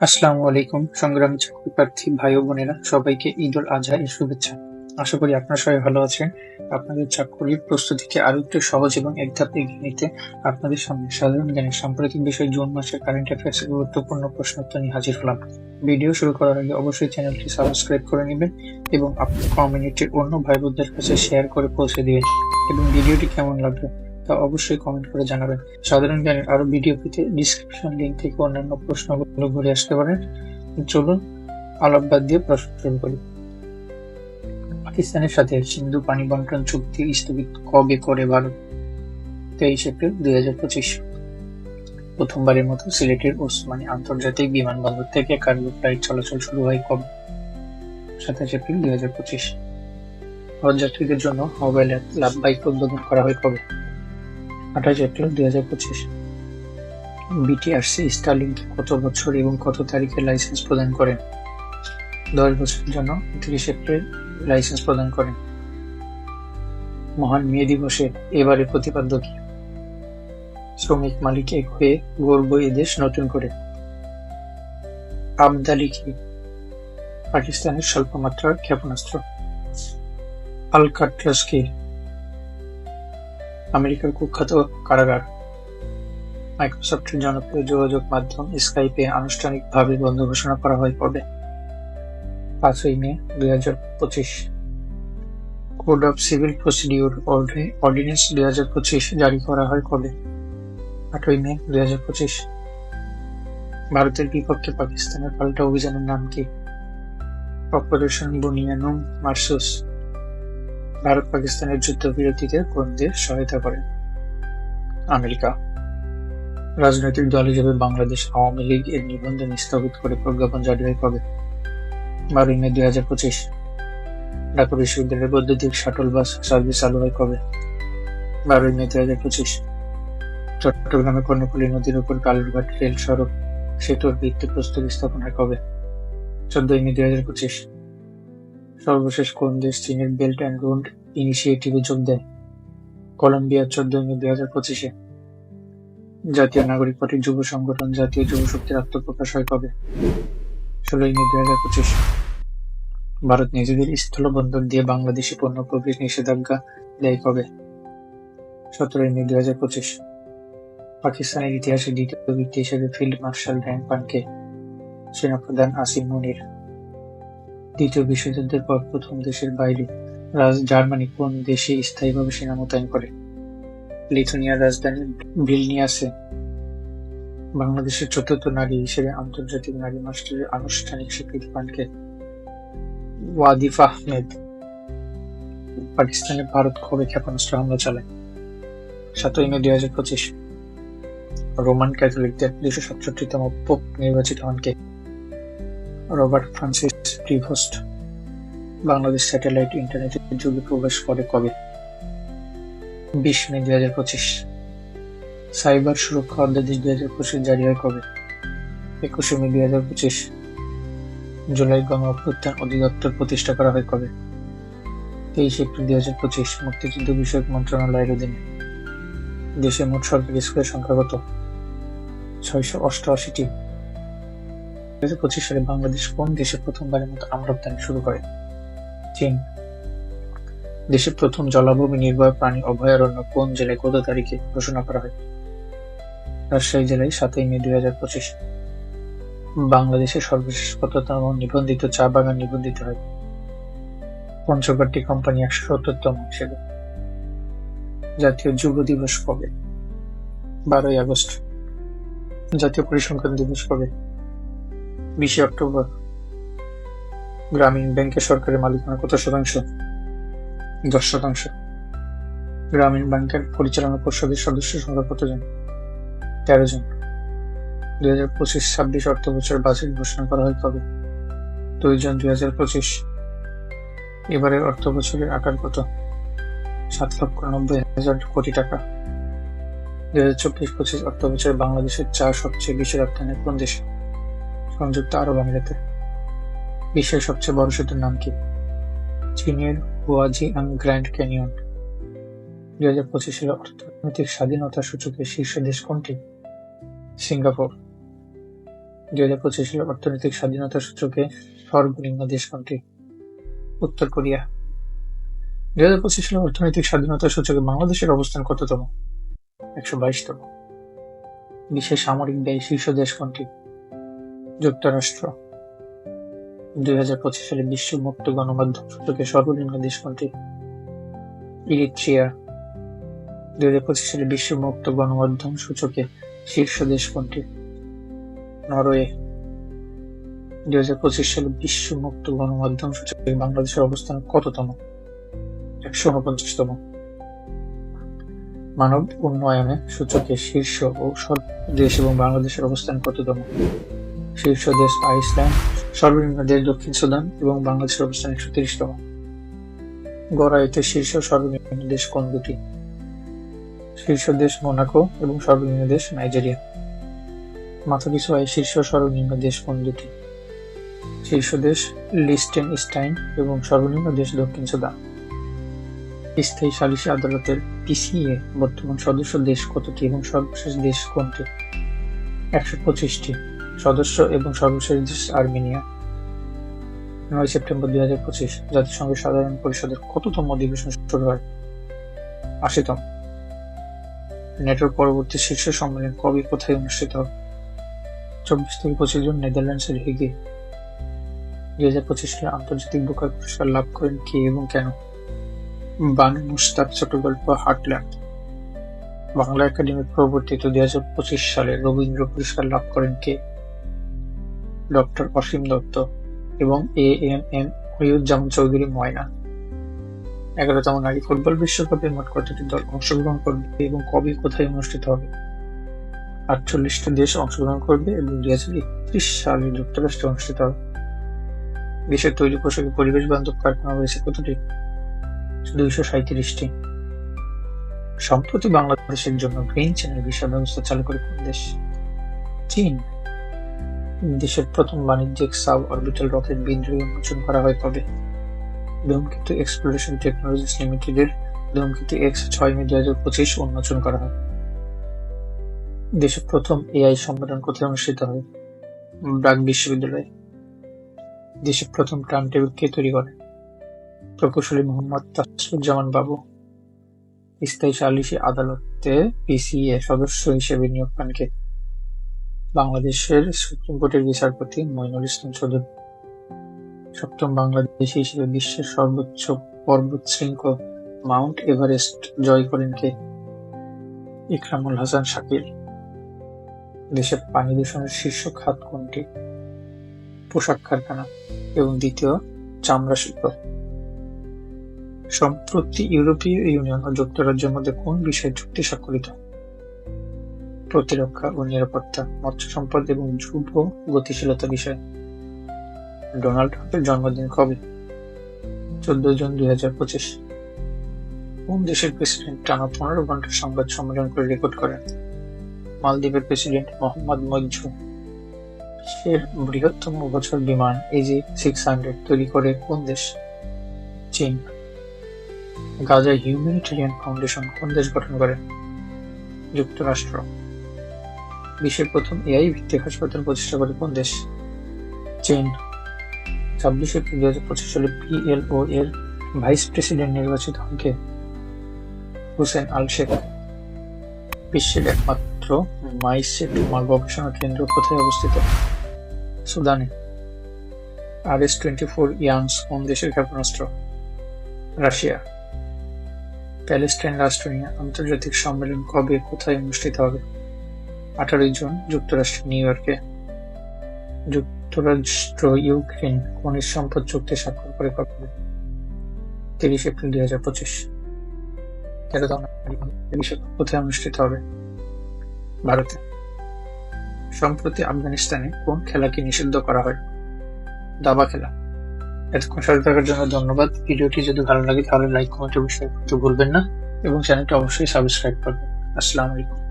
আসসালামু আলাইকুম, সংগ্রামী চাকরি প্রার্থী ভাই ও বোনেরা, সবাইকে ঈদ উল আজহা এর শুভেচ্ছা। আশা করি আপনারা সবাই ভালো আছেন। আপনাদের চাকরির প্রস্তুতিকে আরও একটু সহজ এবং এক ধাপ এগিয়ে নিতে আপনাদের সামনে সাধারণ জ্ঞানের সাম্প্রতিক বিষয় জুন মাসের কারেন্ট অ্যাফেয়ার্স এর গুরুত্বপূর্ণ প্রশ্নোত্তর নিয়ে হাজির হলাম। ভিডিও শুরু করার আগে অবশ্যই চ্যানেলটি সাবস্ক্রাইব করে নেবেন এবং আপনার কমিউনিটির অন্য ভাই বোনদের কাছে শেয়ার করে পৌঁছে দিবেন। এবং ভিডিওটি কেমন লাগল তা অবশ্যই কমেন্ট করে জানাবেন। সাধারণ জ্ঞানের আরও ভিডিও পেতে ডিসক্রিপশন লিঙ্ক থেকে অন্যান্য প্রশ্নগুলো ঘুরে আসতে পারেন। চলুন, আলাপ বাদ দিয়ে প্রশ্ন শুরু করি। পাকিস্তানের সাথে সিন্ধু পানি বন্টন চুক্তি স্থগিত কবে করে ভারত? তেইশ এপ্রিল দুই হাজার পঁচিশ। প্রথমবারের মতো সিলেটের ওসমানী আন্তর্জাতিক বিমানবন্দর থেকে কার্গো ফ্লাইট চলাচল শুরু হয় কবে? সাতাশ এপ্রিল দুই হাজার পঁচিশ। হজযাত্রীদের জন্য মোবাইল অ্যাপ লাভবাহিক উদ্বোধন করা হয় কবে? আঠাশ এপ্রিল দুই হাজার পঁচিশ। বিটিআরসি স্টারলিংক কত বছর এবং কত তারিখে লাইসেন্স প্রদান করেন দশ বছরের জন্য তিরিশ এপ্রিল লাইসেন্স প্রদান করেন মহান মে দিবসে এবারে প্রতিপাদ্য কি? শ্রমিক মালিক এক হয়ে গর্ব এদেশ নতুন করে। আবদালি কি? পাকিস্তানের স্বল্পমাত্রার ক্ষেপণাস্ত্র। আলকাট্রাস কি? আমেরিকার কুখ্যাত কারাগার। মাইক্রোসফটের জনপ্রিয় যোগাযোগ মাধ্যম স্কাইপে আনুষ্ঠানিকভাবে বন্ধ ঘোষণা করা হয় কবে পাঁচই মে দুই হাজার পঁচিশ। Code of civil procedure ordinance দুই হাজার পঁচিশ জারি করা হয় কবে আটই মে দুই হাজার পঁচিশ। ভারতের বিপক্ষে পাকিস্তানের পাল্টা অভিযানের নাম কি? অপারেশন বুনিয়ানুম মার্সুস ভারত পাকিস্তানের যুদ্ধবিরতিতে কোন দেশ সহায়তা করে। আমেরিকা। রাজনৈতিক দল হিসেবে বাংলাদেশ আওয়ামী লীগ এর নিবন্ধন স্থগিত করে প্রজ্ঞাপন জারি হয় কবে? বারোই মে দুই হাজার পঁচিশ। ঢাকা বিশ্ববিদ্যালয়ের বৈদ্যুতিক শাটল বাস সার্ভিস চালু হয় কবে? বারোই মে দুই হাজার পঁচিশ। চট্টগ্রামে কর্ণফুলী নদীর উপর কালুরঘাট রেল সড়ক সেতুর ভিত্তি প্রস্তুতি স্থাপন হয় কবে? চোদ্দই মে দুই হাজার পঁচিশ। সর্বশেষ কোন দেশ চীনের বেল্ট অ্যান্ড রোড ইনিশিয়েটিভে যোগ দেয়? কলম্বিয়া চোদ্দই মে দুই হাজার পঁচিশে। জাতীয় নাগরিক পার্টির যুব সংগঠন জাতীয় যুব শক্তির আত্মপ্রকাশ হয় কবে? ষোলোই মে দুই হাজার পঁচিশ। ভারত নিজেদের স্থলবন্দর দিয়ে বাংলাদেশি পণ্য প্রবেশ নিষেধাজ্ঞা দেয় কবে? সতেরোই মে দুই হাজার পঁচিশ। পাকিস্তানের ইতিহাসে দ্বিতীয় ব্যক্তি হিসেবে ফিল্ড মার্শাল র্যাঙ্ক পান কে সেনাপ্রধান আসিম মুনির। দ্বিতীয় বিশ্বযুদ্ধের পর প্রথম দেশের বাইরে রাজ, জার্মানি কোন দেশে স্থায়ীভাবে সেনা মোতায়েন করে? লিথুনিয়ার রাজধানী ভিলনিয়াসে। বাংলাদেশের চতুর্থ নারী হিসেবে আন্তর্জাতিক নারী মাস্টারের আনুষ্ঠানিক স্বীকৃতি পানকে ওয়াদিফ আহমেদ। পাকিস্তানে ভারত কবে ক্ষেপণাস্ত্র হামলা চালায়। সাতই মে দুই হাজার পঁচিশ। রোমান ক্যাথলিকদের দুশো সাতষট্টিতম পোপ নির্বাচিত হন কে? Robert Francis Prevost Bangladesh satellite ইন্টারনেটের যুগে প্রবেশ করে কবে? বিশ মে দুই হাজার পঁচিশ। সাইবার সুরক্ষা অধ্যাদেশ দুই হাজার পঁচিশ জারি হয় কবে? একুশে মে দুই হাজার পঁচিশ। জুলাই গণ অভ্যুত্থান অধিদপ্তর প্রতিষ্ঠা করা হয় কবে? তেইশ এপ্রিল দুই হাজার পঁচিশ, মুক্তিযুদ্ধ বিষয়ক মন্ত্রণালয়ের অধীনে। দেশে মোট সরকারি স্কুলের সংখ্যা কত? ছয়শো অষ্টআশিটি। পঁচিশ সালে বাংলাদেশ কোন দেশে প্রথমবারের মতো আম রপ্তানি শুরু করে? চীন। দেশের প্রথম জলাভূমি নির্ভর প্রাণী অভয়ারণ্য কোন জেলায় কত তারিখে ঘোষণা করা হয়? রাজশাহী জেলায় সাতই মে দুই হাজার পঁচিশ। বাংলাদেশের সর্বশেষ কততম নিবন্ধিত চা বাগান নিবন্ধিত হয়? পঞ্চগড়টি কোম্পানি একশো সত্তরতম হিসেবে। জাতীয় যুব দিবস কবে? বারোই আগস্ট। জাতীয় পরিসংখ্যান দিবস কবে? বিশে অক্টোবর। গ্রামীণ ব্যাংকের সরকারের মালিকানা কত শতাংশ? দশ শতাংশ। গ্রামীণ ব্যাংকের পরিচালনা পর্ষদের সদস্য সংখ্যা কতজন? তেরো জন। দুই হাজার পঁচিশ ছাব্বিশ অর্থ বছর বাজেট ঘোষণা করা হয় কবে? দুই জন দুই হাজার পঁচিশ। এবারের অর্থ বছরের আকার কত? সাত লক্ষ নব্বই হাজার কোটি টাকা। দুই হাজার চব্বিশ পঁচিশ অর্থ বছরে বাংলাদেশের চা সবচেয়ে বেশি রপ্তানি কোন দেশে? সংযুক্ত আরব আমিরাতে বিশ্বের সবচেয়ে বড় সেতুর নাম কি? চীনের হুয়াজি অ্যান্ড গ্র্যান্ড ক্যানিয়ন। দুই হাজার পঁচিশ অর্থনৈতিক স্বাধীনতা সূচকের শীর্ষ দেশ কোনটি? সিঙ্গাপুর। দুই হাজার পঁচিশ অর্থনৈতিক স্বাধীনতা সূচকে সর্বনিম্ন দেশ কোনটি? উত্তর কোরিয়া। দুই হাজার পঁচিশ অর্থনৈতিক স্বাধীনতা সূচকে বাংলাদেশের অবস্থান কততম? একশো বাইশতম। বিশ্বের সামরিক ব্যয় শীর্ষ দেশ কোনটি? যুক্তরাষ্ট্র। দুই হাজার পঁচিশ সালে বিশ্ব মুক্ত গণমাধ্যম সূচকে সর্বনিম্ন দেশ কোনটি ইরিট্রিয়া। দুই হাজার পঁচিশ সালে বিশ্ব মুক্ত গণমাধ্যম সূচকে শীর্ষ দেশ কোনটি নরওয়ে। দুই হাজার পঁচিশ সালে বিশ্ব মুক্ত গণমাধ্যম সূচকে বাংলাদেশের অবস্থান কততম? একশো উনপঞ্চাশতম। মানব উন্নয়নে সূচকে শীর্ষ ও সর্ব দেশ এবং বাংলাদেশের অবস্থান কততম? শীর্ষ দেশ আইসল্যান্ড, সর্বনিম্ন দেশ দক্ষিণ সুদান এবং বাংলাদেশের অবস্থান একশো তিরিশতম। গড়াইতে শীর্ষ সর্বনিম্ন দেশ কোন দুটি? শীর্ষ দেশ মোনাকো এবং সর্বনিম্ন দেশ নাইজেরিয়া। মাথাপিছু আয় শীর্ষ সর্বনিম্ন দেশ কোন দুটি? শীর্ষ দেশ লিস্টেন স্টাইন এবং সর্বনিম্ন দেশ দক্ষিণ সুদান। স্থায়ী সালিসি আদালতের পিসিএ বর্তমান সদস্য দেশ কতটি এবং সর্বশেষ দেশ কোনটি? একশো পঁচিশটি। সদস্য এবং সর্বশেষ দেশ আর্মেনিয়া। নয় সেপ্টেম্বর দুই হাজার পঁচিশ, জাতিসংঘের সাধারণ পরিষদের কততম অধিবেশন শুরু হয়? আশিতম। নেটোর পরবর্তী শীর্ষ সম্মেলন কবে, কোথায় অনুষ্ঠিত হবে? চব্বিশ থেকে পঁচিশ জন নেদারল্যান্ডসের হেগে। দুই হাজার পঁচিশ সালে আন্তর্জাতিক বুকার পুরস্কার লাভ করেন কে এবং কেন? বানু মুস্তাক ছোট গল্প হার্টল্যান্ড। বাংলা একাডেমি প্রবর্তিত দুই হাজার পঁচিশ সালে রবীন্দ্র পুরস্কার লাভ করেন কে? ডক্টর অসীম দত্ত এবং A M M Mohiuzzaman Chowdhury Moyna. এগারোতম নারী ফুটবল বিশ্বকাপে মোট কতটি দল অংশগ্রহণ করবে এবং কবে কোথায় অনুষ্ঠিত হবে? আটচল্লিশটি দেশ অংশগ্রহণ করবে এবং দুই হাজার একত্রিশ সালে যুক্তরাষ্ট্রে অনুষ্ঠিত হবে। দেশের তৈরি পোশাকে পরিবেশ বান্ধব কারখানা রয়েছে কতটি? দুইশো সাঁত্রিশটি সম্প্রতি বাংলাদেশের জন্য গ্রিন চ্যানেল ভিসা ব্যবস্থা চালু করে কোন দেশ? চীন। দেশের প্রথম বাণিজ্যিক সাব অরবিটাল রকেট বিদ্রোহী উন্মোচন করা হয় কবে ধূমকেতু এক্সপ্লোরেশন টেকনোলজিস লিমিটেডের ধূমকেতু এক্স ছয় মে দুই হাজার পঁচিশ উন্মোচন করা হয়। দেশের প্রথম এআই সম্মেলন কোথায় অনুষ্ঠিত হয়? ব্রাক বিশ্ববিদ্যালয়ে। দেশের প্রথম টার্ন টেবিল কে তৈরি করে? প্রকৌশলী মোহাম্মদ তাসরুজ্জামান বাবু। স্থায়ী সালিসি আদালতে পিসিএ সদস্য হিসেবে নিয়োগ পান কে? বাংলাদেশের সুপ্রিম কোর্টের বিচারপতি মইনুল ইসলাম চৌধুরী। সপ্তম বাংলাদেশি হিসেবে বিশ্বের সর্বোচ্চ পর্বত শৃঙ্গ মাউন্ট এভারেস্ট জয় করেন কে? ইকরামুল হাসান শাকিল। দেশের পানি দূষণের শীর্ষ খাত কোনটি? পোশাক কারখানা। এবং দ্বিতীয়, চামড়া শিল্প। সম্প্রতি ইউরোপীয় ইউনিয়ন ও যুক্তরাজ্যের মধ্যে কোন বিষয়ে চুক্তি স্বাক্ষরিত? প্রতিরক্ষা ও নিরাপত্তা, মৎস্য সম্পদ এবং যুব গতিশীলতা বিষয়। ডোনাল্ড ট্রাম্পের জন্মদিন কবে? চোদ্দ জুন দুই হাজার পঁচিশ। কোন দেশের প্রেসিডেন্ট টানা পনেরো ঘণ্টা সংবাদ সম্মেলন করে রেকর্ড করেন? মালদ্বীপের প্রেসিডেন্ট মোহাম্মদ মজ্জু বিশ্বের বৃহত্তম বছর বিমান এজি সিক্স হান্ড্রেড তৈরি করে কোন দেশ? চীন। গাজা হিউম্যানিটেরিয়ান ফাউন্ডেশন কোন দেশ গঠন করে? যুক্তরাষ্ট্র। বিশ্বের প্রথম এআই ভিত্তিক হাসপাতাল প্রতিষ্ঠা করে কোন দেশ? চীন। ছাব্বিশে এপ্রিল দুই হাজার পঁচিশ সালে পিএলও এর ভাইস প্রেসিডেন্ট নির্বাচিত হন কে? হুসেন আল শেখ। বিশ্বের একমাত্র মাইসেটোমা গবেষণা কেন্দ্র কোথায় অবস্থিত? সুদানে। R S twenty four Yars কোন দেশের ক্ষেপণাস্ত্র? রাশিয়া। প্যালেস্টাইন রাষ্ট্র নিয়ে আন্তর্জাতিক সম্মেলন কবে, কোথায় অনুষ্ঠিত হবে? আঠারোই জুন যুক্তরাষ্ট্রের নিউ ইয়র্কে। যুক্তরাষ্ট্র ইউক্রেন খনিজ সম্পদ চুক্তি স্বাক্ষর করে কবে? তিরিশ এপ্রিল দুই হাজার পঁচিশ। কোথায় অনুষ্ঠিত হবে ভারতে। সম্প্রতি আফগানিস্তানে কোন খেলাকে নিষিদ্ধ করা হয়? দাবা খেলা। এতক্ষণ সাথে থাকার জন্য ধন্যবাদ। ভিডিওটি যদি ভালো লাগে তাহলে লাইক, কমেন্ট অবশ্যই ভুলবেন না এবং চ্যানেলটি অবশ্যই সাবস্ক্রাইব করবেন। আসসালামু আলাইকুম।